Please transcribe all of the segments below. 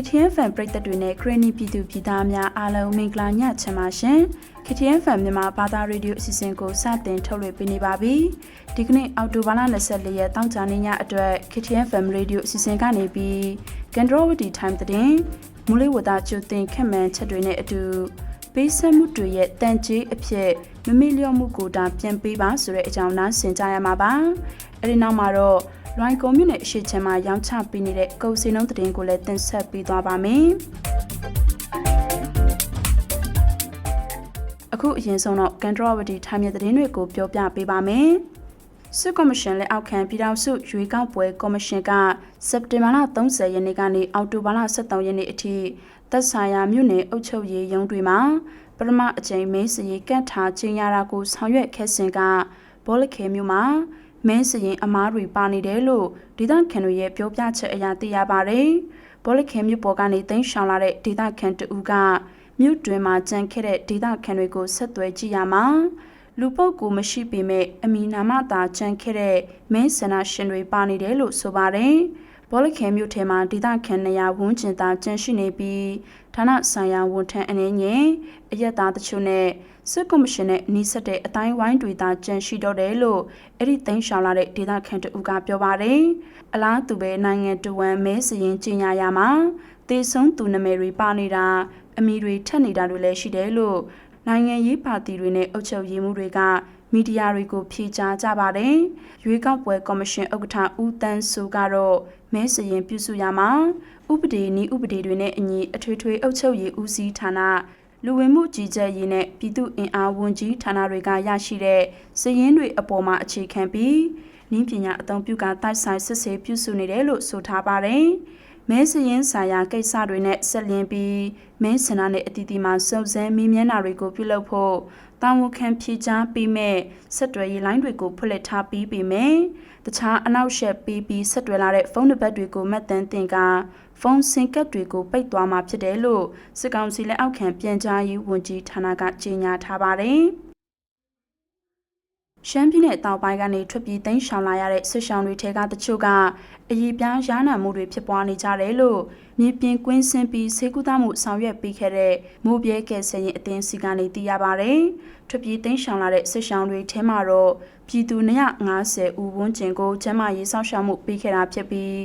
KTN Fan ပရိသတ်တွေနဲ့ခရနီပြည်သူပြည်သားများအားလုံးမင်္ဂလာညချမ်းပါရှင် KTN Fan မြန်မာဘာသာရေဒီယိုအစီအစဉ်ကိုစတင်ထုတ်လွှင့်ပေးနေပါပြီဒီကနေ့အောက်တိုဘာလ24ရက်တောင်းကြနေညအတွက် KTN Fan ရေဒီယိုအစီအစဉ်ကနေပြီးကန်ဒရိုဝတီ time တဲ့မူလေးဝတာကျုတင်ခက်မှန်ချက်တွေနဲ့အတူပေးဆက်မှုတွေရဲ့တန်ကြေးအဖြစ်မမေ့လျော့မှုကိုတာပြန်ပေးပါဆိုတဲ့အကြောင်းနားဆင်ကြရမှာပါအဲဒီနောက်မှာတော့ လွိုင်ကုံမြို့နယ်အရှိချမ်းမှာရောင်းချပေးနေတဲ့ကုန်စည်နှုန်းသတင်းကိုလည်းတင်ဆက်ပေးသွားပါမယ်။အခုအရင်ဆုံးတော့ကန်ဒရဝတီထိုင်းမြေသတင်းတွေကိုပြောပြပေးပါမယ်။စစ်ကော်မရှင်လက်အောက်ခံပြည်ထောင်စုရွေးကောက်ပွဲကော်မရှင်ကစက်တင်ဘာလ30ရက်နေ့ကနေအောက်တိုဘာလ23ရက်နေ့အထိသက်ဆိုင်ရာမြို့နယ်အုပ်ချုပ်ရေးရုံးတွေမှာပထမအကြိမ်မဲစရီကတ်ထားခြင်းရတာကိုဆောင်ရွက်ခဲ့စဉ်ကဘောလခဲမြို့မှာ မဲစရင်အမားတွေပါနေတယ်လို့ဒေသခံတွေရဲ့ပြောပြချက်အရသိရပါတယ်။ဘောလခဲမြို့ပေါ်ကနေတင်းရှောင်လာတဲ့ဒေသခံတဦးကမြို့တွင်မှာကြံခဲ့တဲ့ဒေသခံတွေကိုဆက်သွယ်ကြည့်ရမှာလူပုတ်ကိုမရှိပေမဲ့အမီနာမသာကြံခဲ့တဲ့မဲဆန္ဒရှင်တွေပါနေတယ်လို့ဆိုပါတယ်။ဘောလခဲမြို့ထဲမှာဒေသခံ200ဝန်းကျင်သာကျန်ရှိနေပြီးဌာနဆိုင်ရာဝန်ထမ်းအနေနဲ့အရက်သားတချို့နဲ့ စစ်ကော်မရှင်နဲ့နှိစက်တဲ့အတိုင်းဝိုင်းတွေသာကြန့်ရှိတော့တယ်လို့အဲ့ဒီသိမ်းရှောင်လာတဲ့ဒေသခံတဦးကပြောပါတယ်။အလားတူပဲနိုင်ငံတဝမ်းမဲစရင်ကြီးညာရမှာတေဆုံးသူနာမည်တွေပါနေတာအမီတွေထက်နေတာတွေလည်းရှိတယ်လို့နိုင်ငံရေးပါတီတွေနဲ့အုပ်ချုပ်ရေးမှုတွေကမီဒီယာတွေကိုဖြေကြားကြပါတယ်။ရွေးကောက်ပွဲကော်မရှင်ဥက္ကဋ္ဌဦးတန်းစိုးကတော့မဲစရင်ပြုစုရမှာဥပဒေနည်းဥပဒေတွေနဲ့အညီအထွေထွေအုပ်ချုပ်ရေးဦးစီးဌာန လူဝင်မှုကြီးကြပ်ရေးနဲ့ပြည်သူ့အင်အားဝန်ကြီးဌာနတွေကရရှိတဲ့စည်ရင်းတွေအပေါ်မှာအခြေခံပြီးနည်းပညာအသုံးပြုကတိုက်ဆိုင်စစ်ဆေးပြုစုနေတယ်လို့ဆိုထားပါတယ်။မဲစရင်ဆိုင်ရာကိစ္စတွေနဲ့ဆက်လျင်းပြီးမဲစင်နာနဲ့အတီးတီမှာစုံစမ်းမေးမြန်းတာတွေကိုပြုလုပ်ဖို့တာဝန်ခံဖြေကြားပေးမဲ့ဆက်တွယ်ရေးလိုင်းတွေကိုဖွင့်လှစ်ထားပြီးပြီမယ်။တခြားအနောက်ရှက်ပေးပြီးဆက်တွယ်လာတဲ့ဖုန်းနံပါတ်တွေကိုမှတ်တမ်းတင်က ဖုန်းစင်ကပ်တွေကိုပိတ်သွားမှာဖြစ်တယ်လို့စစ်ကောင်စီလက်အောက်ခံပြန်ကြားရေးဝန်ကြီးဌာနကကြေညာထားပါတယ်။ ရှမ်းပြည်နယ်တောင်ပိုင်းကနေထွက်ပြေးသိမ်းရှောင်လာရတဲ့ဆွရှောင်တွေထဲကတချို့ကအရေးပြားရားနာမှုတွေဖြစ်ပွားနေကြတယ်လို့မြေပြင်ကွင်းဆင်းပြီးဆေးကုသမှုဆောင်ရွက်ပေးခဲ့တဲ့မိုးပြဲကယ်ဆယ်ရင်အသင်းစီကနေသိရပါဗျ။ထွက်ပြေးသိမ်းရှောင်လာတဲ့ဆွရှောင်တွေထဲမှာတော့ပြည်သူ250ဦးဝန်းကျင်ကိုကျန်းမာရေးစောင့်ရှောက်မှုပေးခဲ့တာဖြစ်ပြီး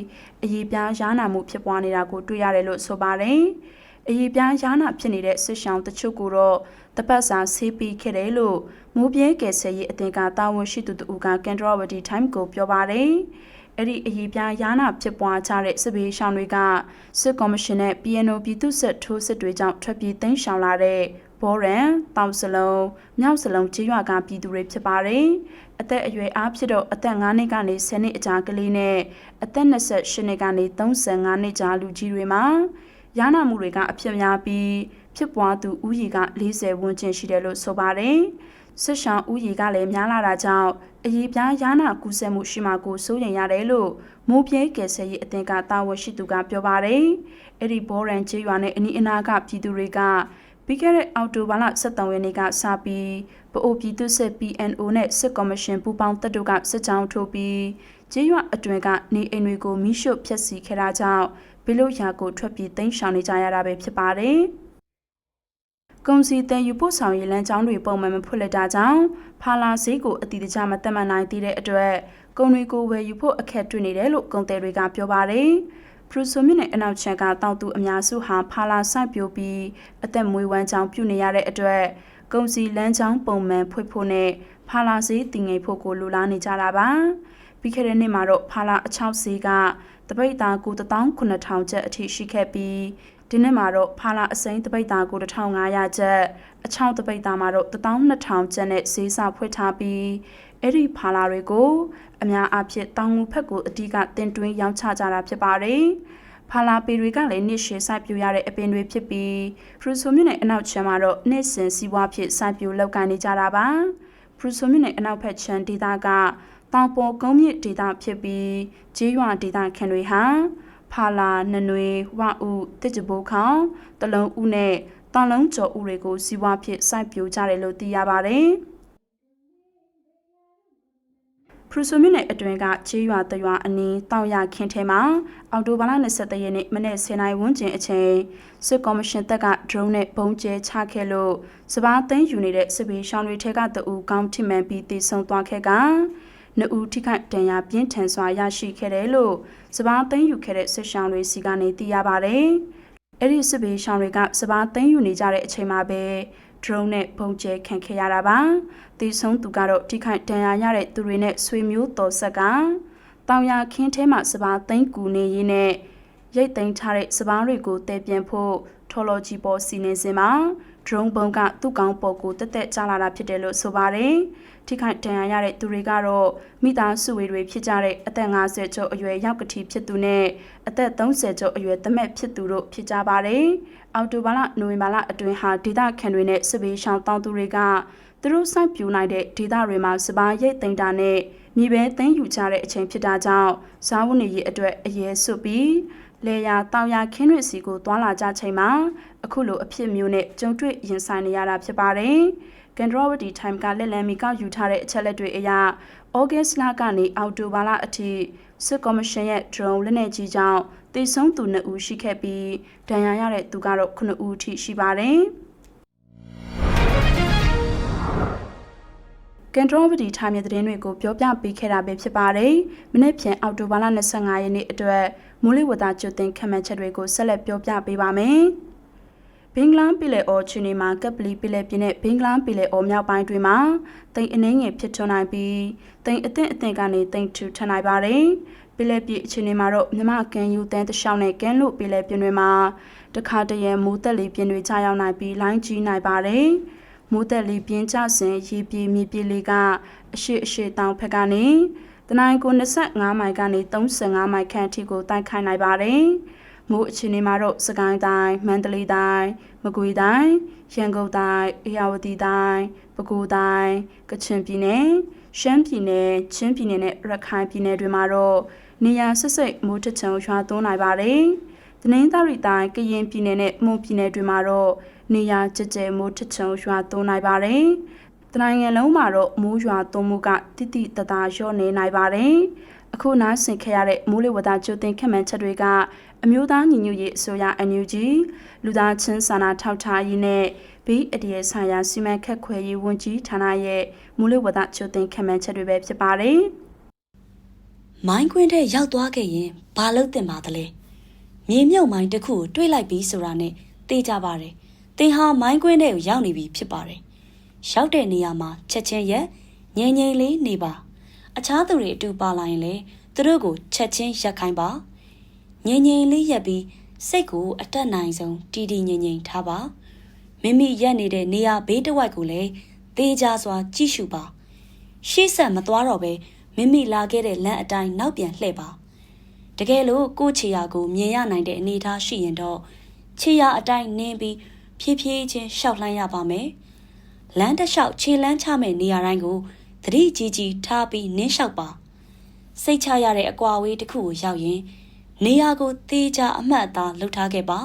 အရေးပြားရားနာမှုဖြစ်ပွားနေတာကိုတွေ့ရတယ်လို့ဆိုပါတယ်။အရေးပြားရားနာဖြစ်နေတဲ့ဆွရှောင်တချို့ကိုတော့ တပတ်စာဆေးပေးခဲ့တယ်လို့မိုးပြဲကယ်ဆယ်ရေးအသင်းကတာဝန်ရှိသူတူကကန်ဒရဝတီ time ကိုပြောပါတယ်။အဲ့ဒီအရေးပြားယာနာဖြစ်ပွားကြတဲ့စစ်ဘေးရှောင်တွေကစစ်ကော်မရှင်နဲ့ PNO ပြည်သူ့စစ်ထိုးစစ်တွေကြောင့်ထွက်ပြေးသိမ်းရှောင်လာတဲ့ဘောရန်တောင်စလုံးမြောက်စလုံးကျေးရွာကပြည်သူတွေဖြစ်ပါတယ်။အသက်အရွယ်အားဖြစ်တော့အသက်9နှစ်ကနေ10နှစ်အကြာကလေးနဲ့အသက်28နှစ်ကနေ35နှစ်ကြာလူကြီးတွေမှာယာနာမှုတွေကအဖြစ်များပြီး ဖြစ်ပွားသူဥယျာက40ဝန်းကျင်ရှိတယ်လို့ဆိုပါတယ်။စစ်ရှောင်းဥယျာကလည်းများလာတာကြောင့်အရေးပြားယာနာကူးစက်မှုရှိမှကိုစိုးရင်ရတယ်လို့မိုးပြဲကယ်ဆယ်ရေးအသင်းကတာဝန်ရှိသူကပြောပါတယ်။အဲ့ဒီဘောရန်ကျေးရွာနဲ့အနီးအနားကပြည်သူတွေကပြီးခဲ့တဲ့အောက်တိုဘာလ23ရက်နေ့ကစပြီးပအိုပြည်သူစစ် PNO နဲ့စစ်ကော်မရှင်ပူးပေါင်းတပ်တို့ကစစ်ကြောင်းထိုးပြီးကျေးရွာအတွင်ကနေအိမ်တွေကိုမိရှုဖျက်ဆီးခဲ့တာကြောင့်ဘီလို့ရာကိုထွက်ပြေးသိမ်းရှောင်နေကြရတာပဲဖြစ်ပါတယ်။ ကုန်စည်တင်ယူပို့ဆောင်ရေးလမ်းကြောင်းတွေပုံမှန်မဖွင့်လက်တာကြောင့်ဖာလာဈေးကိုအတိအကျမတက်မှတ်နိုင်သေးတဲ့အတွက်ကုန်တွေကိုဝယ်ယူဖို့အခက်တွေ့နေတယ်လို့ကုန်သည်တွေကပြောပါတယ်။ပရူဆိုမြစ်နဲ့အနောက်ချက်ကတောင်သူအများစုဟာဖာလာစိုက်ပျိုးပြီးအသက်မွေးဝမ်းကြောင်းပြုနေရတဲ့အတွက်ကုန်စည်လမ်းကြောင်းပုံမှန်ဖွင့်ဖို့နဲ့ဖာလာဈေးတည်ငြိမ်ဖို့ကိုလိုလားနေကြတာပါ။ပြီးခဲ့တဲ့နှစ်မှာတော့ဖာလာအချောက်ဈေးကတပိတ်သားကို19000ကျပ်အထိရှိခဲ့ပြီး ဒီနှစ်မှာတော့ဖာလာအစိမ်းတပိတ်သားကို1500ကျပ်အချောင်းတပိတ်သားမှာတော့12000ကျပ်နဲ့ဈေးစာဖွင့်ထားပြီးအဲ့ဒီဖာလာတွေကိုအများအားဖြင့်တောင်ငူဖက်ကိုအဓိကတင်တွင်းရောင်းချကြတာဖြစ်ပါတယ်။ဖာလာပေတွေကလည်းနှစ်ရှည်စိုက်ပျိုးရတဲ့အပင်တွေဖြစ်ပြီးဖရူဆိုမြစ်နဲ့အနောက်ချမ်းမှာတော့နှစ်စဉ်စီးပွားဖြစ်စိုက်ပျိုးလောက်ကန်နေကြတာပါ။ဖရူဆိုမြစ်နဲ့အနောက်ဖက်ချမ်းဒေသကတောင်ပေါ်ကုန်းမြစ်ဒေသဖြစ်ပြီးကျေးရွာဒေသခံတွေဟာ ဖာလာနနွေဝဥတစ်ကြဘိုးခေါင်တလုံးဥနဲ့တန်လုံးကျော်ဥတွေကိုစီးပွားဖြစ်စိုက်ပျိုးကြတယ်လို့သိရပါတယ်။ဖဖရူဆိုမြစ်နယ်အတွင်းကချေးရွာတရွာအနီးတောင်ရခင်းထဲမှာအော်တိုဘာလ23ရက်နေ့မနေ့10နိုင်ဝန်းကျင်အချိန်စစ်ကော်မရှင်တပ်က drone နဲ့ပုံကျဲချခဲ့လို့စပားသိမ်းယူနေတဲ့စစ်ဘေးရှောင်းတွေထဲကတအူကောင်းထိမှန်ပြီးတည်ဆုံသွားခဲ့က နှစ်ဦးထိခိုက်ဒဏ်ရာပြင်းထန်စွာရရှိခဲ့တယ်လို့စပားသိမ်းယူခဲ့တဲ့စစ်ရှောင်းတွေစီကနေသိရပါတယ်။အဲ့ဒီစစ်ဘေးရှောင်းတွေကစပားသိမ်းယူနေကြတဲ့အချိန်မှာပဲ drone နဲ့ပုံကျဲခံခဲ့ရတာပါ။တီဆုံးသူကတော့ထိခိုက်ဒဏ်ရာရတဲ့သူတွေနဲ့ဆွေမျိုးတော်ဆက်ကတောင်ရခင်းထဲမှာစပားသိမ်းကူနေရင်းနဲ့ရိတ်သိမ်းထားတဲ့စပားတွေကိုတည်ပြန်ဖို့ထော်လော်ဂျီပေါ်စီနေစင်မှာ drone ပုံကသူ့ကောင်းပေါ်ကိုတက်တက်ကျလာတာဖြစ်တယ်လို့ဆိုပါတယ်။ ထိခိုက်ဒဏ်ရာရတဲ့သူတွေကတော့မိသားစုဝင်တွေဖြစ်ကြတဲ့အသက်50ကျော်အရွယ်ရောက်ကတိဖြစ်သူနဲ့အသက်30ကျော်အရွယ်သမက်ဖြစ်သူတို့ဖြစ်ကြပါတယ်။အော်တိုဘာလနိုဝင်ဘာလအတွင်းဟာဒေသခံတွေနဲ့စစ်ဘေးရှောင်တောင်သူတွေကသူတို့စိုက်ပျိုးနိုင်တဲ့ဒေသတွေမှာစပားရိတ်သိမ်းတာနဲ့မြေပဲသိမ်းယူကြတဲ့အချိန်ဖြစ်တာကြောင့်ဇာဝနေရေးအတွက်အရေးစွပြီး လေယာတောင်ယာခင်းတွေစီကိုတွာလာကြချိန်မှာအခုလိုအဖြစ်မျိုးနဲ့ကြုံတွေ့ရင်ဆိုင်နေရတာဖြစ်ပါတယ်။ကန်ဒရောဝတီ time ကလက်လံမီကောက်ယူထားတဲ့အချက်လက်တွေအရဩဂတ်စ်လကနေအောက်တိုဘာလအထိစစ်ကော်မရှင်ရဲ့ drone လက်နက်ကြီးကြောင့်တည်ဆုံးသူ2ဦးရှိခဲ့ပြီးဒဏ်ရာရတဲ့သူကတော့9ဦးထိရှိပါတယ်။ကန်ထရိုဝတီထိုင်းမြေသတင်းတွေကိုပြောပြပေးခဲ့တာပဲဖြစ်ပါတယ်။မနေ့ဖြန်အောက်တိုဘာလ25ရက်နေ့အတွက် မိုးလေဝသကြိုတင်ခန့်မှန်းချက်တွေကိုဆက်လက်ပြောပြပေးပါမယ်။ဘင်္ဂလားပြည်လေအော်ချီနီမှာကပ်ပလီပြည်လေပြည်နဲ့ဘင်္ဂလားပြည်လေအော်မြောက်ပိုင်းတွေမှာတိမ်အနှင်းငယ်ဖြစ်ထွန်းနိုင်ပြီးတိမ်အသင့်အသင့်ကနေတိမ်ထူထန်နိုင်ပါတယ်။ပြည်လေပြည်အခြေအနေမှာတော့မြမကန်ယူတန်းတလျှောက်နဲ့ကန်းလို့ပြည်လေပြည်တွေမှာတခါတရံမိုးတက်လေပြင်းတွေကြာရောက်နိုင်ပြီးလိုင်းကြီးနိုင်ပါတယ်။မိုးသက်လေပြင်းကျစဉ်ရေပြေမြေပြေလေကအရှိအရှိတောင်ဖက်ကနေ တနိုင်ကို25မိုင်ကနေ35မိုင်ခန့်အထိကိုတိုက်ခိုက်နိုင်ပါတယ်။မိုးအခြေအနေမှာတော့စကိုင်းတိုင်းမန္တလေးတိုင်းမကွေးတိုင်းရန်ကုန်တိုင်းအေရဝတီတိုင်းပဲခူးတိုင်းကချင်ပြည်နယ်ရှမ်းပြည်နယ်ချင်းပြည်နယ်နဲ့ရခိုင်ပြည်နယ်တွေမှာတော့နေရာဆစ်စိတ်မိုးထချုံရွာသွန်းနိုင်ပါတယ်။တနင်္သာရီတိုင်းကရင်ပြည်နယ်နဲ့မွန်ပြည်နယ်တွေမှာတော့နေရာကြကြဲမိုးထချုံရွာသွန်းနိုင်ပါတယ်။ တနိုင်ငံလုံးမှာတော့မိုးရွာသွန်းမှုကတိတိတသားလျော့နေနိုင်ပါတယ်။အခုနားဆင်ခဲ့ရတဲ့မိုးလေဝသကြိုတင်ခက်မှန်ချက်တွေကအမျိုးသားညီညွတ်ရေးအစိုးရ NUG လူသားချင်းစာနာထောက်ထားရေးနဲ့ဘေးအတရဆိုင်ရာစီမံခန့်ခွဲရေးဝန်ကြီးဌာနရဲ့မိုးလေဝသကြိုတင်ခက်မှန်ချက်တွေပဲဖြစ်ပါတယ်။မိုင်းခွင်းထဲရောက်သွားခဲ့ရင်ဘာလုပ်တင်ပါသလဲမြေမြုပ်မိုင်းတစ်ခုကိုတွေးလိုက်ပြီးဆိုတာနဲ့တေးကြပါတယ်တင်ဟာမိုင်းခွင်းထဲကိုရောက်နေပြီဖြစ်ပါတယ် ရောက်တဲ့နေရာမှာချက်ချင်းရက်ငြိမ်ငြိမ်လေးနေပါ အခြားသူတွေအတူပါလာရင်လေသူတို့ကိုချက်ချင်းရက်ခိုင်းပါငြိမ်ငြိမ်လေးရက်ပြီးစိတ်ကိုအတက်နိုင်ဆုံးတည်တည်ငြိမ်ငြိမ်ထားပါမိမိရက်နေတဲ့နေရာဘေးတစ်ဝိုက်ကိုလည်းသေးကြစွာကြည့်ရှုပါ ရှေ့ဆက်မသွားတော့ပဲမိမိလာခဲ့တဲ့လမ်းအတိုင်းနောက်ပြန်လှည့်ပါတကယ်လို့ကိုယ့်ခြေရာကိုမြင်ရနိုင်တဲ့အနေအထားရှိရင်တော့ခြေရာအတိုင်းနင်းပြီးဖြည်းဖြည်းချင်းရှောက်လှမ်းရပါမယ် လမ်းတစ်လျှောက်ခြေလမ်းချမဲ့နေရာတိုင်းကိုသတိကြီးကြီးထားပြီးနင်းလျှောက်ပါစိတ်ချရတဲ့အကွာဝေးတစ်ခုကိုရောက်ရင် နေရာကိုသေးချာအမှတ်အသားလှုပ်ထားခဲ့ပါ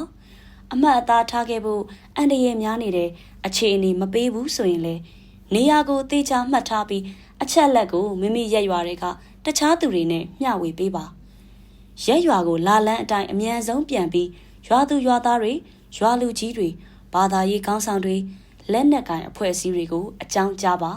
အမှတ်အသားထားခဲ့ဖို့အန်တရယ်များနေတဲ့အခြေအနေမပေးဘူးဆိုရင်လေနေရာကိုသေးချာမှတ်ထားပြီးအချက်လက်ကိုမိမိရက်ရွာတွေကတခြားသူတွေနဲ့မျှဝေပေးပါရက်ရွာကိုလာလန်းအတိုင်းအမြန်ဆုံးပြန်ပြီးရွာသူရွာသားတွေရွာလူကြီးတွေဘာသာရေးခေါင်းဆောင်တွေ လက်နက်ကင်အဖွဲ့အစည်းတွေကိုအကြောင်းကြားပါ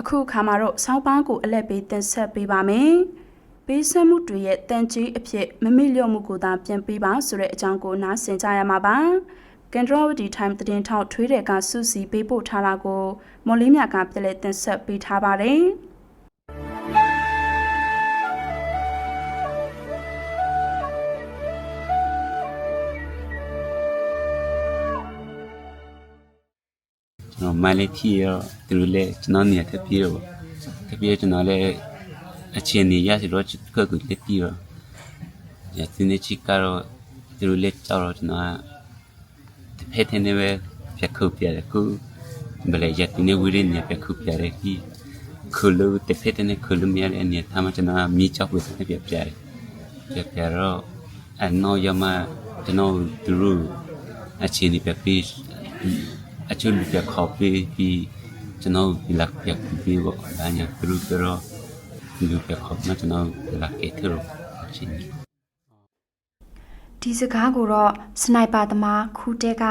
အခုခါမှာတော့စောင်းပန်းကိုအလက်ပေးတင်ဆက်ပေးပါမယ်။ပေးဆက်မှုတွေရဲ့တန်ကြီးအဖြစ်မမေ့လျော့မှုကိုသာပြန်ပေးပါဆိုတဲ့အကြောင်းကိုနားဆင်ကြရမှာပါ။ ကန်ဒရဝတီ time သတင်းထောက်ထွေးတဲ့ကစူစီပေးပို့ထားတာကိုမော်လေးမြကပြလက်တင်ဆက်ပေးထားပါတယ်။ကျွန်တော်မလေးဖြည့်ရောသူတို့လည်းကျွန်တော်နေရာထပ်ပြေးတော့ထပ်ပြေးကျွန်တော်လည်းအချင်းနေရစီတော့ကကူလက်ပြေးတော့ရတဲ့နေချီကတော့သူတို့လည်းကြောက်တော့ကျွန်တော်တ ဖက်တဲ့နေပဲပြခုပြတယ်ခုဘယ်လဲရတဲ့နေဝီရင်းနေပြခုပြတယ်ဒီခုလို့တဖက်တဲ့နေခုလို့မြရတဲ့နေထားမှကျွန်တော်မြေကြောက်ဝတ်နေပြပြတယ်ပြပြတော့အနော်ရမကျွန်တော်တို့အချင်းဒီပဲပေးအချို့လူပြခေါ်ပေးပြီးကျွန်တော်ဒီလက်ပြပြီးတော့ဒါညာသူတို့ကတော့လူပြခေါ်မှကျွန်တော်လက်ကေထရောအချင်း ဒီစကားကိုတော့စနိုက်ပါသမားခူတဲက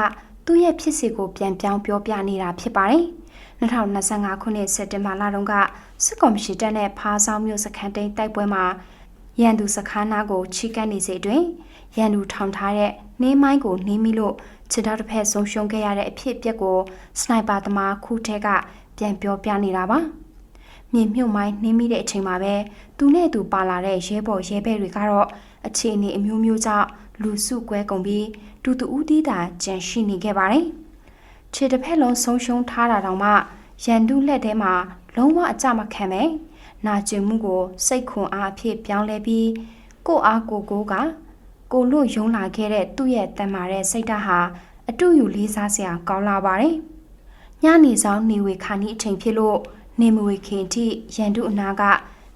သူ့ရဲ့ဖြစ်စီကိုပြန်ပြောင်းပြောပြနေတာဖြစ်ပါတယ်။2025ခုနှစ်စက်တင်ဘာလတုန်းကစစ်ကော်မရှင်တပ်နဲ့ဖားဆောင်မြို့စခန်းတိန်တိုက်ပွဲမှာရန်သူစခန်းနာကိုချီကပ်နေစေတွင်ရန်သူထောင်ထားတဲ့နှင်းမိုင်းကိုနှင်းမိလို့ခြေထောက်တစ်ဖက်ဆုံးရှုံးခဲ့ရတဲ့အဖြစ်အပျက်ကိုစနိုက်ပါသမားခူတဲကပြန်ပြောပြနေတာပါ။မြေမြုပ်မိုင်းနှင်းမိတဲ့အချိန်မှာပဲသူနဲ့သူပါလာတဲ့ရဲဘော်ရဲဘဲတွေကတော့အခြေအနေအမျိုးမျိုးကြောင့် လူစုကွဲကုန်ပြီးတူတူဦးတီးတာကြန့်ရှိနေခဲ့ပါတယ်။ခြေတစ်ဖက်လုံးဆုံးရှုံးထားတာတောင်မှရန်သူလက်ထဲမှာလုံးဝအကြမခံပဲနာကျင်မှုကိုစိတ်ခွန်အားအဖြစ်ပြောင်းလဲပြီးကိုအားကိုကိုကကိုလို့ယုံလာခဲ့တဲ့သူ့ရဲ့တန်မာတဲ့စိတ်ဓာတ်ဟာအတူယူလေးစားစရာကောင်းလာပါတယ်။ညနေဆောင်နေဝေခါနီးအချိန်ဖြစ်လို့နေမဝေခင်ထိရန်သူအနာက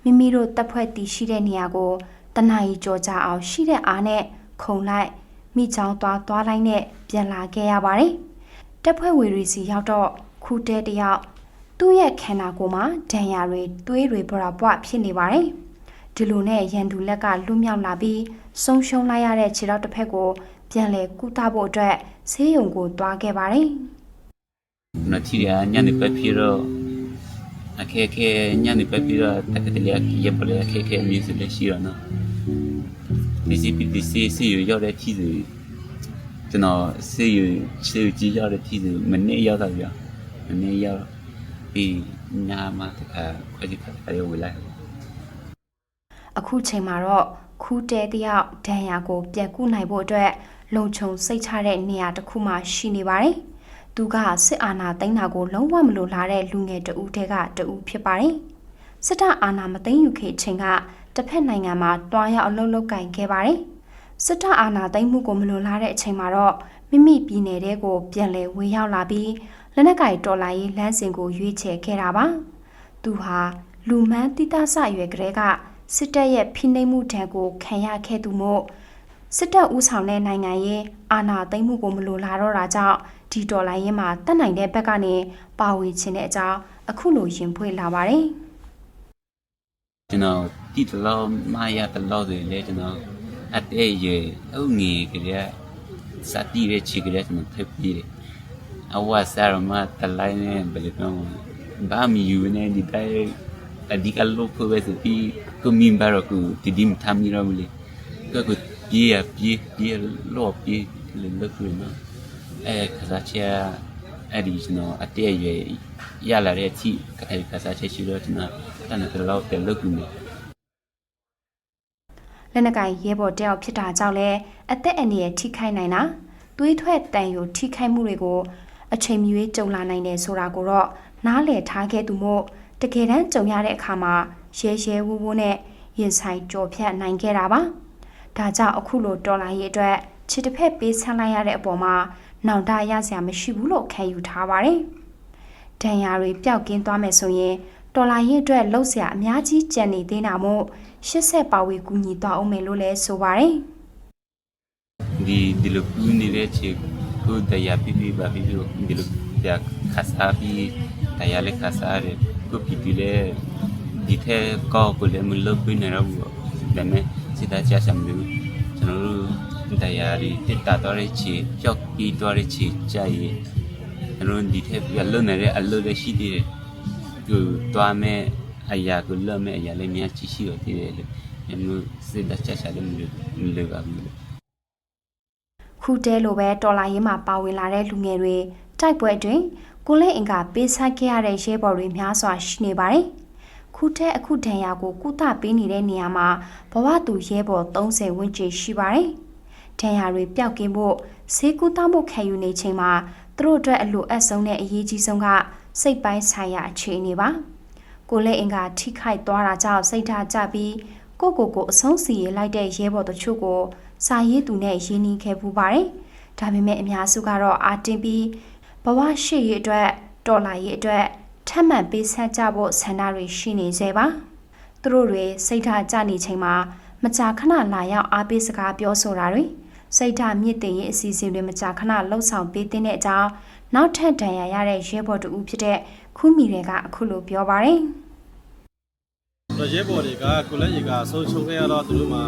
မိမိတို့တပ်ဖွဲ့တည်ရှိတဲ့နေရာကိုတနအီကြောကြအောင်ရှိတဲ့အားနဲ့ ခုံလိုက်မိချောင်းသွားသွားလိုက်နဲ့ပြန်လာခဲ့ရပါတယ်။တပ်ဖွဲ့ဝေရီစီရောက်တော့ခူတဲတယောက်သူ့ရဲ့ခန္ဓာကိုယ်မှာဒဏ်ရာတွေသွေးတွေဘရာဘွဖြစ်နေပါတယ်။ဒီလိုနဲ့ရန်သူလက်ကလွတ်မြောက်လာပြီးဆုံးရှုံးလိုက်ရတဲ့ခြေထောက်တစ်ဖက်ကိုပြန်လဲကုသဖို့အတွက်ဆေးရုံကိုသွားခဲ့ပါတယ်။နတီရညနေပဲပြီးတော့အခက်ခဲညနေပဲပြီးတော့တကတည်းကရပလေအခက်ခဲမျိုးစလည်းရှိရနော် ဒီစီပီဒီစီစီရောက်တဲ့ထီးတွေကျွန်တော်စီရစီကြီးရောက်တဲ့ထီးတွေမနေ့ရောက်တာပြမနေ့ရောက်ပြီးညမှာတခါခွဲကြည့်ခါတခါရောက်လာအခုချိန်မှာတော့ခူးတဲတယောက်ဒဏ်ရာကိုပြန်ကုနိုင်ဖို့အတွက်လုံခြုံစိတ်ချတဲ့နေရာတစ်ခုမှရှိနေပါတယ်။သူကစစ်အာဏာသိမ်းတာကိုလုံးဝမလိုလားတဲ့လူငယ်တဦးတဲကတဦးဖြစ်ပါတယ်။စစ်တပ်အာဏာမသိမ်းယူခင်ချိန်က တစ်ဖက်နိုင်ငံမှာတွားရောက်အလုပ်လုပ်ကင်ခဲ့ပါတယ်။စစ်တပ်အာဏာသိမ်းမှုကိုမလိုလားတဲ့အချိန်မှာတော့မိမိပြည်နယ်တဲကိုပြန်လည်ဝင်ရောက်လာပြီးလက်နက်ကင်တော်လာရေးလမ်းစဉ်ကိုရွေးချယ်ခဲ့တာပါ။သူဟာလူမန်းတိတဆရွယ်ကလေးကစစ်တပ်ရဲ့ဖိနှိပ်မှုတံကိုခံရခဲ့သူမို့စစ်တပ်ဦးဆောင်တဲ့နိုင်ငံရေးအာဏာသိမ်းမှုကိုမလိုလားတော့တာကြောင့်ဒီဒေါ်လာရင်းမှာတက်နိုင်တဲ့ဘက်ကနေပါဝင်ခြင်းတဲ့အကြောင်းအခုလိုရင်ဖွင့်လာပါတယ် ကျွန်တော်တိတလောမရတလောတွေလေကျွန်တော်အတဲ့ရေအုံငီကလေးစတိရဲ့ချီကလေးကျွန်တော်ထပ်ပြီးတယ်အဝါစားမတလိုက်နေဘယ်လိုဘာမီယူနေဒီတိုင်းအဒီကလောဖို့ပဲပြီးကိုမင်းဘာရကူတီဒီမထမီရမလေးကကပြေးရပြေးပြေးလောပြေးလေလောက်ရနော်အဲခစားချာအဲ့ဒီကျွန်တော်အတဲ့ရေရလာတဲ့အထိအဲ့ခစားချရှိတော့ကျွန်တော် တန်တယ်လောက်တယ်လောက်ကူနေ။လက်နက်ကင်ရဲဘော်တယောက်ဖြစ်တာကြောင့်လည်းအသက်အန္တရာယ်ထိခိုက်နိုင်တာသွေးထွက်တန်ယိုထိခိုက်မှုတွေကိုအချိန်မရွေးကြုံလာနိုင်တယ်ဆိုတာကိုတော့နားလည်ထားခဲ့သူမို့တကယ်တမ်းကြုံရတဲ့အခါမှာရဲရဲဝူးဝူးနဲ့ရင်ဆိုင်ကြော်ဖြတ်နိုင်ခဲ့တာပါ။ဒါကြောင့်အခုလိုတော်လာရေးအတွက်ခြေတစ်ဖက်ပေးဆန်းလိုက်ရတဲ့အပေါ်မှာနောင်တရစရာမရှိဘူးလို့ခံယူထားပါတယ်။ဒဏ်ရာတွေပျောက်ကင်းသွားမယ်ဆိုရင် ဒေါ်လာရင်းအတွက်လှုပ်ရှားအများကြီးကျန်နေသေးတာမို့၈၀ပါဝေကူညီသွားအောင်မယ်လို့လည်းဆိုပါတယ်။ဒီဒီလိုကူညီတဲ့ချေကိုတရားပြပြပါပြပြဒီလိုတရားခါစားပြီးတရားလည်းခါစားတယ်ကိုပြပြလေဒီထဲကောက်ကိုလည်းမလုပ်ပြနေတော့ဘူး။ဒါနဲ့စိတ်သားချစံမျိုးကျွန်တော်တို့တရားတွေတက်တာတော့ချေပျောက်ပြီးတော့ချေကြရည်ကျွန်တော်ဒီထဲပြလွတ်နေတဲ့အလုပ်တွေရှိသေးတယ်။ သူတွားမဲ့အရာကိုလွတ်မဲ့အရာလည်းများချီရှိတော့သေးတယ်လေကျွန်တော်စိတ်သားချစလည်းမလို့မလို့ပါဘူးခုတဲလိုပဲတော်လာရေးမှာပါဝင်လာတဲ့လူငယ်တွေတိုက်ပွဲအတွင်းကိုလက်အင်ကပေးဆိုင်ခဲ့ရတဲ့ရဲဘော်တွေများစွာရှိနေပါတယ်။ခုတဲအခုတန်ရာကိုကုသပေးနေတဲ့နေရာမှာဘဝသူရဲဘော်30ဝန်းကျင်ရှိပါတယ်။တန်ရာတွေပျောက်ကင်းဖို့ဈေးကုသမှုခံယူနေချိန်မှာသူတို့အတွက်အလိုအပ်ဆုံးနဲ့အရေးကြီးဆုံးက စိတ်ပိုင်းဆိုင်ရာအခြေအနေပါ။ကိုလက်အင်ကထိခိုက်သွားတာကြောင့်စိတ်ဓာတ်ကျပြီးကိုကိုကိုအဆုံးစီရလိုက်တဲ့ရဲဘော်တချို့ကိုစာရေးသူနဲ့ရင်းနှီးခဲ့ပူပါတယ်။ဒါပေမဲ့အများစုကတော့အာတင်ပြီးဘဝရှိရေးအတွက်တော်လာရေးအတွက်ထပ်မံပေးဆက်ကြဖို့ဆန္ဒတွေရှိနေသေးပါ။သူတို့တွေစိတ်ဓာတ်ကျနေချိန်မှာမကြာခဏလာရောက်အားပေးစကားပြောဆိုတာတွေ စိတ်ဓာတ်မြင့်တင်ရေးအစီအစဉ်တွေမကြာခဏလှုပ်ဆောင်ပေးတဲ့အကြောင်းနောက်ထပ်ဒဏ်ရာရတဲ့ရဲဘော်တူဦးဖြစ်တဲ့ခူးမီတွေကအခုလိုပြောပါတယ်တော့ရဲဘော်တွေကကိုလက်ရီကဆုံးချုံခဲ့ရတော့သူတို့မှ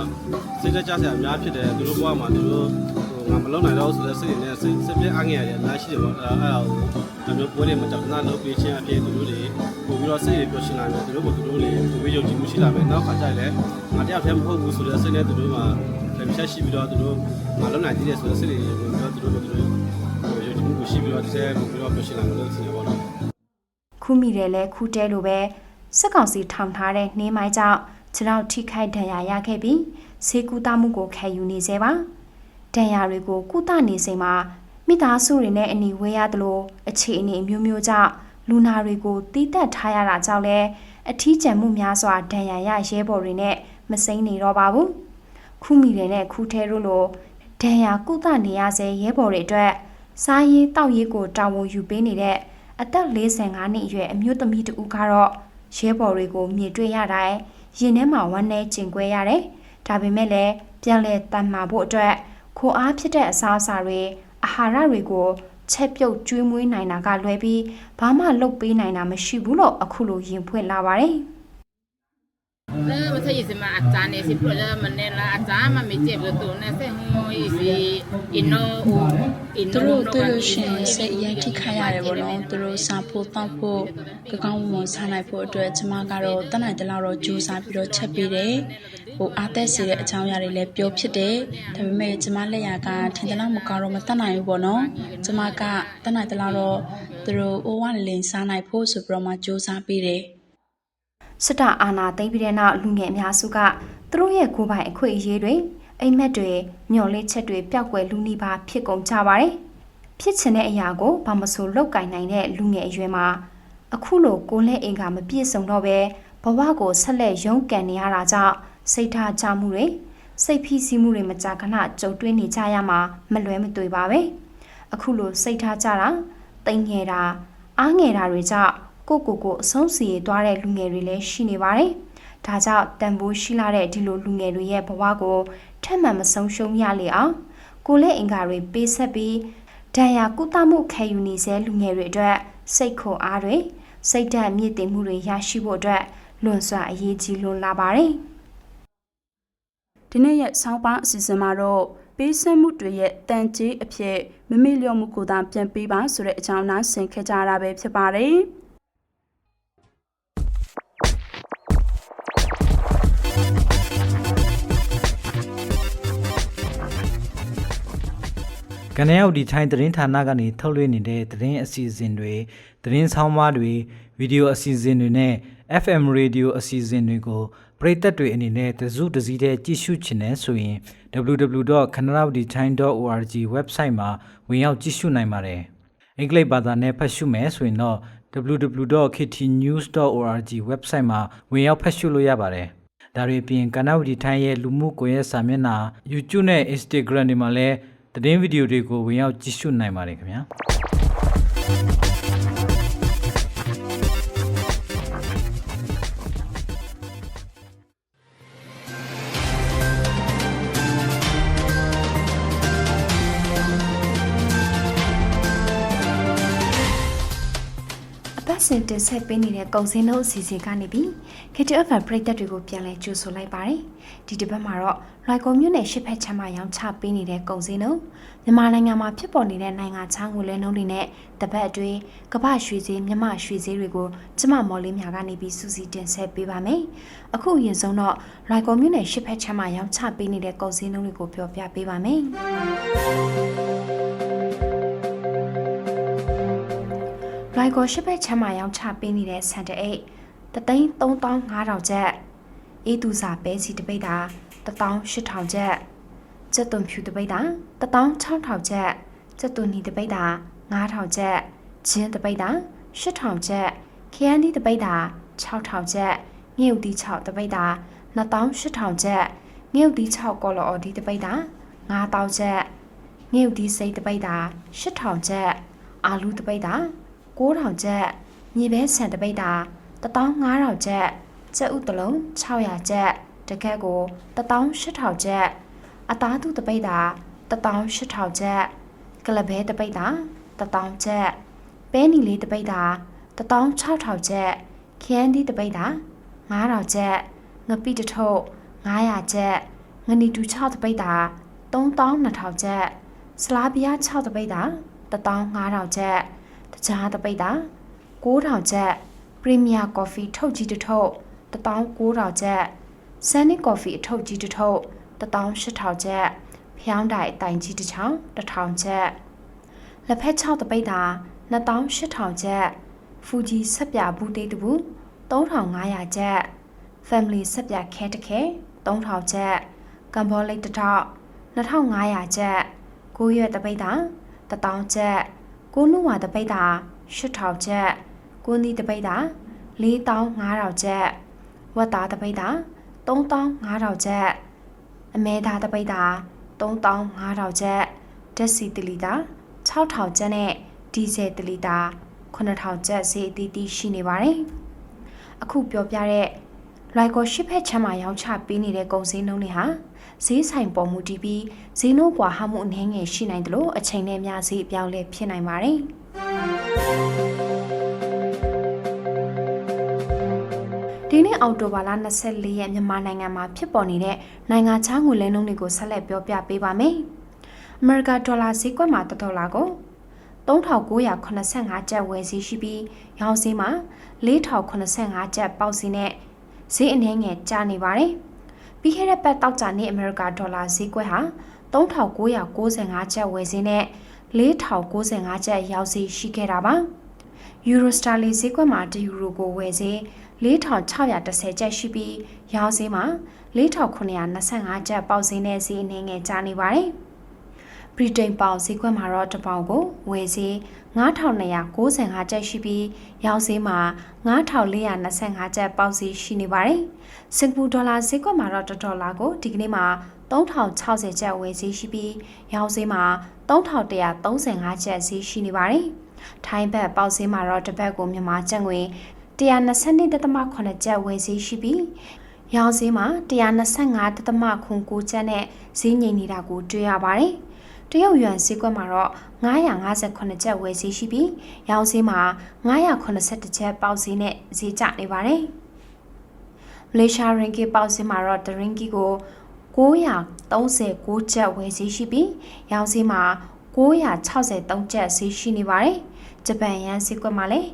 စိတ်သက်ကြစရာအများဖြစ်တယ်သူတို့ဘဝမှာသူတို့ဟိုငါမလုံနိုင်တော့ဆိုတဲ့စိတ်နဲ့စိတ်စိတ်ပြအားငယ်ရတယ်အများရှိတယ်ပေါ့အဲ့ဒါအဲ့ဒါကိုအမျိုးပွဲတွေမှာကြောက်နာလုပ်ပေးခြင်းအပြင်သူတို့တွေပို့ပြီးတော့စိတ်တွေပျော်ရွှင်လာမယ်သူတို့ကသူတို့တွေပို့ပြီးယုံကြည်မှုရှိလာမယ်နောက်ခါကျရင်လည်းငါတယောက်တည်းမဟုတ်ဘူးဆိုတဲ့စိတ်နဲ့သူတို့မှ လက်ချက်ရှိပြီးတော့သူတို့ငါလုံနိုင်သေးတယ်ဆိုတဲ့စိတ်တွေပို့ပြီးတော့သူတို့ကသူတို့ဟိုယုံကြည်မှုကိုရှိပြီးတော့ဒီစဲပို့ပြီးတော့ပျော်ရွှင်လာမယ်လို့ထင်တယ်ပေါ့နော်ခူးမီတယ်လဲခူးတဲလိုပဲစစ်ကောင်စီထောင်ထားတဲ့နှင်းမိုင်းကြောင့်ခြေထောက်ထိခိုက်ဒဏ်ရာရခဲ့ပြီးဆေးကူးတမှုကိုခံယူနေစေပါဒဏ်ရာတွေကိုကုသနေစဉ်မှာမိသားစုတွေနဲ့အနီဝေးရသလိုအခြေအနေအမျိုးမျိုးကြောင့်လူနာတွေကိုတီးတက်ထားရတာကြောင့်လဲအထီးကျန်မှုများစွာဒဏ်ရာရရဲဘော်တွေနဲ့မစိမ့်နေတော့ပါဘူး ခူးမီတယ်နဲ့ခူးထဲတို့လိုဒဏ်ရာကုသနေရစေရဲဘော်တွေအတွက်စားရေးတောက်ရေးကိုတာဝန်ယူပေးနေတဲ့အသက်45နှစ်အရွယ်အမျိုးသမီးတဦးကတော့ရဲဘော်တွေကိုမြင်တွေ့ရတိုင်းရင်ထဲမှာဝမ်းနည်းကျင်ကွဲရတယ်။ဒါပေမဲ့လည်းပြန်လဲတန်မာဖို့အတွက်ခိုအားဖြစ်တဲ့အစားအစာတွေအာဟာရတွေကိုချက်ပြုတ်ကျွေးမွေးနိုင်တာကလွဲပြီးဘာမှလုပ်ပေးနိုင်တာမရှိဘူးလို့အခုလိုရင်ဖွင့်လာပါတယ်။ လဲမထရစီမအတားနေစီပရမနေလာအတားမမကျေဘတူနေဆေဟိုဤစီအင်နိုအင်သူနိုတို့တွေ့လို့ရှိရင်စိတ်အရင်ထိခိုက်ရတယ်ပေါ့နော်သူတို့စားဖို့တောက်ဖို့ကကောင်းမွန်စားနိုင်ဖို့အတွက်ကျမကတော့တတ်နိုင်တဲ့လောက်တော့ကြိုးစားပြီးတော့ချက်ပေးတယ်ဟိုအားသက်စေတဲ့အကြောင်းအရာတွေလည်းပြောဖြစ်တယ်ဒါပေမဲ့ကျမလက်ရကထင်တယ်လို့မကောင်းတော့မတတ်နိုင်ဘူးပေါ့နော်ကျမကတတ်နိုင်တဲ့လောက်တော့သူတို့အိုးဝလင်းစားနိုင်ဖို့ဆိုပြီးတော့မှကြိုးစားပေးတယ် စစ်တပ်အာဏာသိမ်းပြီးတဲ့နောက်လူငယ်အများစုကသူတို့ရဲ့ကိုယ်ပိုင်အခွင့်အရေးတွေအိမ်မက်တွေညှော်လေးချက်တွေပျောက်ကွယ်လူနီးပါဖြစ်ကုန်ကြပါတယ်။ဖြစ်ချင်တဲ့အရာကိုဘာမဆိုလောက်ကင်နိုင်တဲ့လူငယ်အရွယ်မှာအခုလိုကိုယ်လက်အင်ကမပြည့်စုံတော့ပဲဘဝကိုဆက်လက်ရုန်းကန်နေရတာကြောင့်စိတ်ထားကြမှုတွေစိတ်ဖိစီးမှုတွေမကြာခဏကြုံတွေ့နေကြရမှာမလွဲမသွေပါပဲ။အခုလိုစိတ်ထားကြတာတိမ်ငယ်တာအားငယ်တာတွေကြောင့် ကိုကိုကိုအဆုံးစီရသွားတဲ့လူငယ်တွေလည်းရှိနေပါတယ်။ဒါကြောင့်တန်ဖိုးရှိလာတဲ့ဒီလိုလူငယ်တွေရဲ့ဘဝကိုထက်မှန်မဆုံးရှုံးရလေအောင်ကိုလက်အင်္ကာတွေပေးဆက်ပြီးဒဏ်ရာကုသမှုခံယူနေစေလူငယ်တွေအတွက်စိတ်ခွန်အားတွေစိတ်ဓာတ်မြင့်တင်မှုတွေရရှိဖို့အတွက်လွန်စွာအရေးကြီးလွန်လာပါတယ်။ဒီနေ့ရဲ့ဆောင်းပါအစီအစဉ်မှာတော့ပေးဆက်မှုတွေရဲ့တန်ကြေးအဖြစ်မမေ့လျော့မှုကိုသာပြန်ပေးပါဆိုတဲ့အကြောင်းနားဆင်ခဲ့ကြရတာပဲဖြစ်ပါတယ်။ ကနေရောက်ဒီထိုင်းသတင်းဌာနကနေထုတ်လွှင့်နေတဲ့သတင်းအစီအစဉ်တွေသတင်းဆောင်မတွေဗီဒီယိုအစီအစဉ်တွေနဲ့ FM radio အစီအစဉ်တွေကိုပရိသတ်တွေအနေနဲ့တစုတစည်းတည်းကြည့်ရှုချင်တယ်ဆိုရင် www.kanaravdichine.org website မှာဝင်ရောက်ကြည့်ရှုနိုင်ပါတယ်။အင်္ဂလိပ်ဘာသာနဲ့ဖတ်ရှုမယ်ဆိုရင်တော့ www.ktnews.org website မှာဝင်ရောက်ဖတ်ရှုလို့ရပါတယ်။ဒါတွေအပြင်ကနဝဒီထိုင်းရဲ့လူမှုကွန်ရက်စာမျက်နှာ YouTube နဲ့ Instagram တွေမှာလည်း သတင်းဗီဒီယိုတွေကိုဝင်ရောက်ကြည့်ရှုနိုင်ပါတယ်ခင်ဗျာ။အပတ်စဉ်တင်ဆက်ပေးနေတဲ့ကုံစင်းတို့အစီအစဉ်ကနေပြီး KTF ပရိသတ်တွေကိုပြန်လဲကြိုဆိုလိုက်ပါတယ်။ဒီတစ်ပတ်မှာတော့လွိုင်ကော်မြို့နယ်ရှစ်ဖက်ချမ်းမရောင်းချပေးနေတဲ့ကုံစင်းတို့မြန်မာနိုင်ငံမှာဖြစ်ပေါ်နေတဲ့နိုင်ငံခြားငွေလဲနှုန်းတွေနဲ့တပတ်အတွင်းကမ္ဘာရွှေစည်းမြန်မာရွှေစည်းတွေကိုကျမမော်လေးများကနေပြီးစူးစီးတင်ဆက်ပေးပါမယ်။အခုအရင်ဆုံးတော့လွိုင်ကော်မြို့နယ်ရှစ်ဖက်ချမ်းမရောင်းချပေးနေတဲ့ကုံစင်းတို့တွေကိုပြောပြပေးပါမယ်။လွိုင်ကော်ရှစ်ဘက်ချမ်းမရောင်းချပေးနေတဲ့ဆန်တအိတ် တသိန်း3500ကျပ်အေးသူစာပဲစီတပိတ်တာ18000ကျပ်ကျက်သွန်ဖြူတပိတ်တာ16000ကျပ်ကျက်သွန်နီတပိတ်တာ9000ကျပ်ဂျင်းတပိတ်တာ8000ကျပ်ခရမ်းဒီတပိတ်တာ6000ကျပ်ငှက်ဥတီ6တပိတ်တာ28000ကျပ်ငှက်ဥတီ6ကော်လော်အော်ဒီတပိတ်တာ9000ကျပ်ငှက်ဥတီစိတ်တပိတ်တာ8000ကျပ်အာလူတပိတ်တာ9000ကျပ်မြေပဲဆန်တပိတ်တာ 15000ကျပ်ကျက်ဥတလုံး600ကျပ်တတကက်ကို18000ကျပ်အသားသူတပိတ်တာ18000ကျပ်ကလဘဲတပိတ်တာ1000ကျပ်ပဲနီလေးတပိတ်တာ16000ကျပ်ခရမ်းသီးတပိတ်တာ9000ကျပ်ငပိတထုပ်900ကျပ်ငနီတူ6တပိတ်တာ3200ကျပ်ဆလာပြား6တပိတ်တာ15000ကျပ်တကြားတပိတ်တာ9000ကျပ် ပရီးမီယာကော်ဖီထုတ်ကြီးတစ်ထုပ်19000ကျပ်ဆန်နီကော်ဖီအထုတ်ကြီးတစ်ထုပ်18000ကျပ်ဖျောင်းတိုင်အတိုင်ကြီးတစ်ချောင်း1000ကျပ်လက်ဖက်6တပိတ်တာ28000ကျပ်ဖူဂျီဆက်ပြဘူးတေးတဘူး3500ကျပ် family ဆက်ပြခဲတခဲ3000ကျပ်ကမ်ဘောလိတ်တစ်ထောက်2500ကျပ်ကိုရွက်တပိတ်တာ1000ကျပ်ကိုနုဝါတပိတ်တာ8000ကျပ် ကိုနီတပိတ်တာ4500ကျပ်ဝတ်သားတပိတ်တာ3500ကျပ်အမဲသားတပိတ်တာ3500ကျပ်ဓာတ်စီတလီတာ6000ကျပ်နဲ့ဒီဇယ်တလီတာ9000ကျပ်ဈေးအသီးသီးရှိနေပါတယ်အခုပြောပြတဲ့လိုက်ကောရှစ်ဖက်ချမ်းမှာရောင်းချပေးနေတဲ့ကုန်စည်နှုန်းတွေဟာဈေးဆိုင်ပေါ်မူတည်ပြီးဈေးနှုန်းကွာဟမှုအနည်းငယ်ရှိနိုင်တယ်လို့အချိန်နဲ့များဈေးအပြောင်းလဲဖြစ်နိုင်ပါတယ် ဒီနေ့အောက်တိုဘာလ24ရက်မြန်မာနိုင်ငံမှာဖြစ်ပေါ်နေတဲ့နိုင်ငံခြားငွေလဲနှုန်းတွေကိုဆက်လက်ပြောပြပေးပါမယ်။အမေရိကန်ဒေါ်လာဈေးကွက်မှာတစ်ဒေါ်လာကို3985ကျပ်ဝယ်ဈေးရှိပြီးရောင်းဈေးမှာ4085ကျပ်ပေါက်ဈေးနဲ့ဈေးအနည်းငယ်ကျနေပါတယ်။ပြီးခဲ့တဲ့ပတ်တောက်ကြနေ့အမေရိကန်ဒေါ်လာဈေးကွက်ဟာ3995ကျပ်ဝယ်ဈေးနဲ့4095ကျပ်ရောက်ဈေးရှိခဲ့တာပါ။ Eurostar လေးဈေးကွက်မှာ1ယူရိုကိုဝယ်ဈေး 4610ကျပ်ရှိပြီးရောင်းဈေးမှာ4925ကျပ်ပေါက်ဈေးနဲ့ဈေးအနည်းငယ်ကျနေပါတယ်။ဗြိတိန်ပေါင်ဈေးကွက်မှာတော့တစ်ပေါင်ကိုဝယ်ဈေး9295ကျပ်ရှိပြီးရောင်းဈေးမှာ9425ကျပ်ပေါက်ဈေးရှိနေပါတယ်။စင်ကာပူဒေါ်လာဈေးကွက်မှာတော့1ဒေါ်လာကိုဒီကနေ့မှာ3060ကျပ်ဝယ်ဈေးရှိပြီးရောင်းဈေးမှာ3135ကျပ်ဈေးရှိနေပါတယ်။ထိုင်းဘတ်ပေါက်ဈေးမှာတော့တစ်ပတ်ကိုမြန်မာကျပ်ငွေ 122.8ကျပ်ဝယ်ဈေးရှိပြီးရောင်းဈေးမှာ125.9ကျပ်နဲ့ဈေးငြိမ်နေတာကိုတွေ့ရပါတယ်။တရုတ်ယွမ်ဈေးကွက်မှာတော့958ကျပ်ဝယ်ဈေးရှိပြီးရောင်းဈေးမှာ981ကျပ်ပေါက်ဈေးနဲ့ဈေးကျနေပါတယ်။မလေးရှားရင်ကီပေါက်ဈေးမှာတော့တရင်ကီကို939ကျပ်ဝယ်ဈေးရှိပြီးရောင်းဈေးမှာ963ကျပ်ဈေးရှိနေပါတယ်။ဂျပန်ယန်ဈေးကွက်မှာလည်း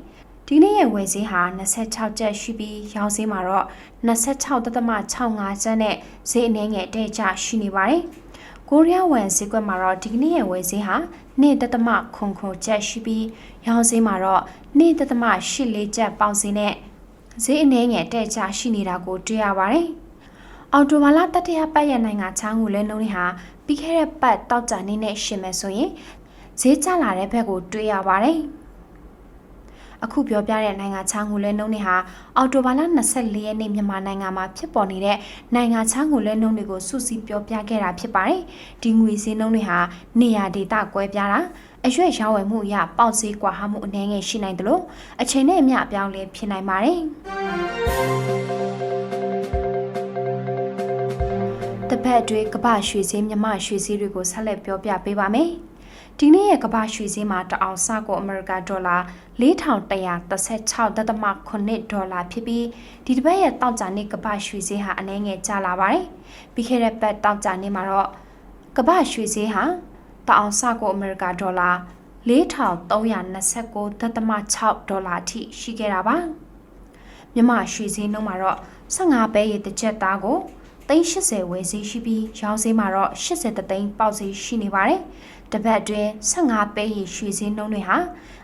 ဒီနေ့ရဲ့ဝယ်ဈေးဟာ26ကျပ်ရှိပြီးရောင်းဈေးမှာတော့26.65ကျပ်နဲ့ဈေးအနည်းငယ်တဲ့ကျရှိနေပါတယ်။ကိုရီးယားဝမ်ဈေးကွက်မှာတော့ဒီကနေ့ရဲ့ဝယ်ဈေးဟာနေ့တသမခွန်ခွန်ကျပ်ရှိပြီးရောင်းဈေးမှာတော့နေ့တသမရှစ်လေးကျပ်ပေါက်ဈေးနဲ့ဈေးအနည်းငယ်တဲ့ချရှိနေတာကိုတွေ့ရပါတယ်။အော်တိုဘာလတတိယပတ်ရနိုင်ငံချောင်းကိုလဲနှုံးတွေဟာပြီးခဲ့တဲ့ပတ်တောက်ကြနေနဲ့ရှင်မယ်ဆိုရင်ဈေးကျလာတဲ့ဘက်ကိုတွေ့ရပါတယ်။ အခုပြောပြတဲ့နိုင်ငံခြားငွေလဲနှုန်းတွေဟာအော်တိုဘာလ24ရက်နေ့မြန်မာနိုင်ငံမှာဖြစ်ပေါ်နေတဲ့နိုင်ငံခြားငွေလဲနှုန်းတွေကိုစုစည်းပြောပြခဲ့တာဖြစ်ပါတယ်။ဒီငွေစည်းနှုန်းတွေဟာနေရာဒေသကွဲပြားတာအရွက်ရောင်းဝယ်မှုအရပေါက်ဈေးကွာဟမှုအနည်းငယ်ရှိနိုင်တယ်လို့အချိန်နဲ့အမျှအပြောင်းလဲဖြစ်နိုင်ပါတယ်။တပတ်အတွင်းကပ္ပရွှေစည်းမြမရွှေစည်းတွေကိုဆက်လက်ပြောပြပေးပါမယ်။ ဒီနေ့ရဲ့ကမ္ဘာရွှေဈေးမှာတအောင်စကိုအမေရိကန်ဒေါ်လာ4136.8ဒေါ်လာဖြစ်ပြီးဒီတစ်ပတ်ရဲ့တောက်ကြနေ့ကမ္ဘာရွှေဈေးဟာအနည်းငယ်ကျလာပါတယ်။ပြီးခဲ့တဲ့ပတ်တောက်ကြနေ့မှာတော့ကမ္ဘာရွှေဈေးဟာတအောင်စကိုအမေရိကန်ဒေါ်လာ4329.6ဒေါ်လာအထိရှိခဲ့တာပါ။မြမရွှေဈေးနှုန်းမှာတော့15ပဲရဲ့တစ်ချက်သားကို380ဝယ်ဈေးရှိပြီးရောင်းဈေးမှာတော့80သိန်းပေါက်ဈေးရှိနေပါတယ်။ တပတ်အတွင်း15ပဲရီရွှေစင်းနှုန်းတွေဟာ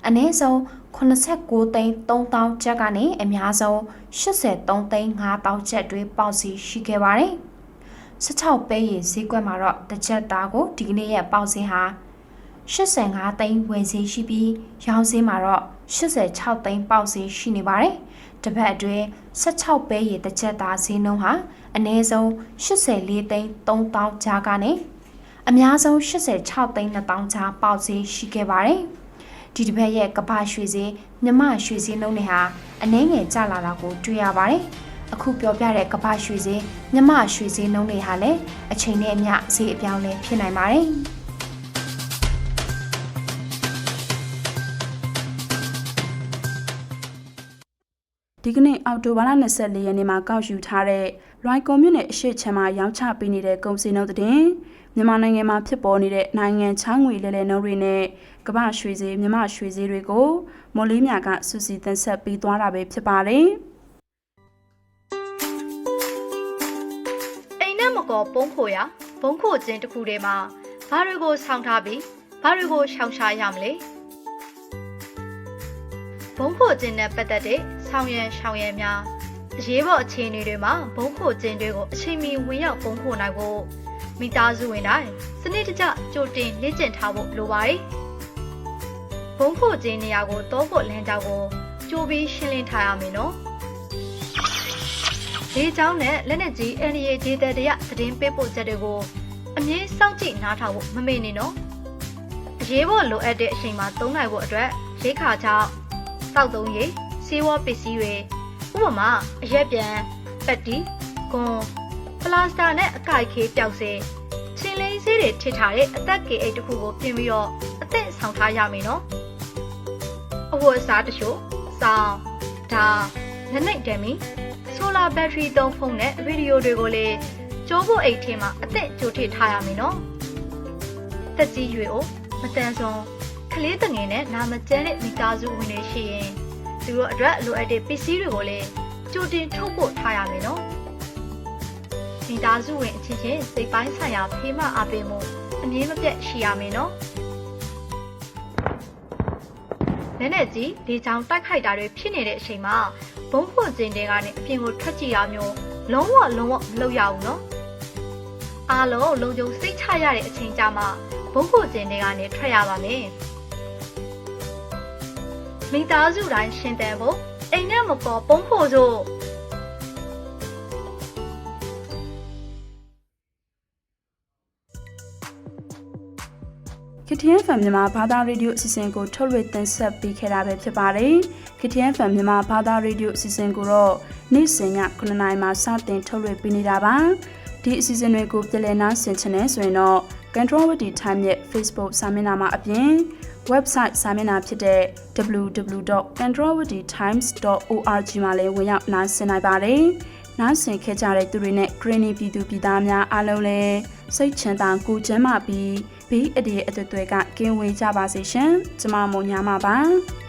အနည်းဆုံး89သိန်း3000ကျပ်ကနေအများဆုံး83သိန်း5000ကျပ်တွေပေါက်စီရှိခဲ့ပါတယ်။16ပဲရီဈေးကွက်မှာတော့တစ်ချက်သားကိုဒီကနေ့ရဲ့ပေါက်ဈေးဟာ85သိန်းဝယ်ဈေးရှိပြီးရောင်းဈေးမှာတော့86သိန်းပေါက်ဈေးရှိနေပါတယ်။တစ်ပတ်အတွင်း16ပဲရီတစ်ချက်သားဈေးနှုန်းဟာအနည်းဆုံး84သိန်း3000ကျားကနေ အများဆုံး86သိန်း2000ချာပေါက်ဈေးရှိခဲ့ပါတယ်။ဒီတစ်ပတ်ရဲ့ကပ္ပရွှေဈေးမြမရွှေဈေးနှုန်းတွေဟာအနည်းငယ်ကျလာတာကိုတွေ့ရပါတယ်။အခုပြောပြတဲ့ကမ္ဘာရွှေဈေးမြမရွှေဈေးနှုန်းတွေဟာလည်းအချိန်နဲ့အမျှဈေးအပြောင်းလဲဖြစ်နိုင်ပါတယ်။ဒီကနေ့အောက်တိုဘာလ24ရက်နေ့မှာကောက်ယူထားတဲ့လွိုင်ကုံမြို့နယ်အရှိချမ်းမှာရောင်းချပေးနေတဲ့ကုန်စည်နှုန်းသတင်း မြန်မာနိုင်ငံမှာဖြစ်ပေါ်နေတဲ့နိုင်ငံချောင်းငွေလဲလှယ်နှုန်းတွေနဲ့ကမ္ဘာရွှေဈေးမြန်မာရွှေဈေးတွေကိုမော်လေးမြကစူစီတင်ဆက်ပေးသွားတာပဲဖြစ်ပါတယ်။အိမ်နဲ့မကောပုံးခိုရဘုံခိုခြင်းတစ်ခုတည်းမှာဘာတွေကိုဆောင်းထားပြီးဘာတွေကိုရှောင်ရှားရမလဲဘုံခိုခြင်းနဲ့ပတ်သက်တဲ့ဆောင်းရံရှောင်ရံများအရေးပေါ်အခြေအနေတွေမှာဘုံခိုခြင်းတွေကိုအချိန်မီဝင်ရောက်ဘုံခိုနိုင်ဖို့ မိသားစုဝင်တိုင်းစနစ်တကျကြိုတင်လေ့ကျင့်ထားဖို့လိုပါတယ်။ဘုံဖို့ခြင်းနေရာကိုတောဖို့လမ်းကြောင်းကိုကြိုပြီးရှင်းလင်းထားရမယ်နော်။ဒီကြောင်းနဲ့လက်နက်ကြီး NDA ဒေသတရသတင်းပေးပို့ချက်တွေကိုအမြင့်စောင့်ကြည့်နားထောင်ဖို့မမေ့နဲ့နော်။အရေးပေါ်လိုအပ်တဲ့အချိန်မှာသုံးနိုင်ဖို့အတွက်ရိခါကြောင့်တောက်သုံးရည်စေဝပစ္စည်းတွေဥပမာအရက်ပြန်ပက်တီကွန် ပလာစတာနဲ့အကိုက်ခေးပျောက်စေချင်းလေးစေးတွေထစ်ထားတဲ့အသက်ကေအိတ်တစ်ခုကိုပြင်ပြီးတော့အသက်ဆောင်ထားရမယ်နော်အဝတ်အစားတချို့စောင်းဒါလက်နိုင်တယ်မီဆိုလာဘက်ထရီသုံးဖုန်းနဲ့ဗီဒီယိုတွေကိုလည်းကျိုးဖို့အိတ်ထဲမှာအသက်ကြိုထည့်ထားရမယ်နော်။တက်ကြီးရွေကိုမတန်စွန်ကလေးတငယ်နဲ့နာမကျန်းတဲ့မိသားစုဝင်တွေရှိရင်သူတို့အတွက်လိုအပ်တဲ့ပစ္စည်းတွေကိုလည်းကြိုတင်ထုတ်ဖို့ထားရမယ်နော်။ မိသားစုဝင်အချင်းချင်းစိတ်ပိုင်းဆိုင်ရာဖေးမအားပေးမှုအမြင်မပြတ်ရှိရမယ်နော်။လက်နဲ့ကြီးလေချောင်းတိုက်ခိုက်တာတွေဖြစ်နေတဲ့အချိန်မှာဘုံဖွင့်ခြင်းတွေကနေအပြင်ကိုထွက်ကြည့်ရမျိုးလုံးဝလုံးဝမလုပ်ရဘူးနော်အားလုံးလုံခြုံစိတ်ချရတဲ့အချိန်ကြမှာဘုံဖွင့်ခြင်းတွေကနေထွက်ရပါမယ်မိသားစုတိုင်းရှင်တန်ဖို့အိမ်နဲ့မပေါ်ပုံဖို့စို့ KTN FM မြန်မာဘာသာရေဒီယိုအစီအစဉ်ကိုထုတ်လွှင့်တင်ဆက်ပေးခဲ့တာပဲဖြစ်ပါတယ်။ KTN FM မြန်မာဘာသာရေဒီယိုအစီအစဉ်ကိုတော့နေ့စဉ်ည9:00နာရီမှစတင်ထုတ်လွှင့်ပေးနေတာပါ။ဒီအစီအစဉ်တွေကိုပြည်လည်နားဆင်ချင်နေဆိုရင်တော့ Controlwity Time ရဲ့ Facebook စာမျက်နှာမှာအပြင် website စာမျက်နှာဖြစ်တဲ့ www.controlwitytimes.org မှာလည်းဝင်ရောက်နားဆင်နိုင်ပါတယ်။နားဆင်ခဲ့ကြတဲ့သူတွေနဲ့ Greeny ပြည်သူပြည်သားများအားလုံးလည်းစိတ်ချမ်းသာကိုယ်ကျန်းမာပြီး ဘေးအန္တရာယ်အသွေးတွေကကင်းဝေးကြပါစေရှင်။ကျမမို့ညာမှာပါ။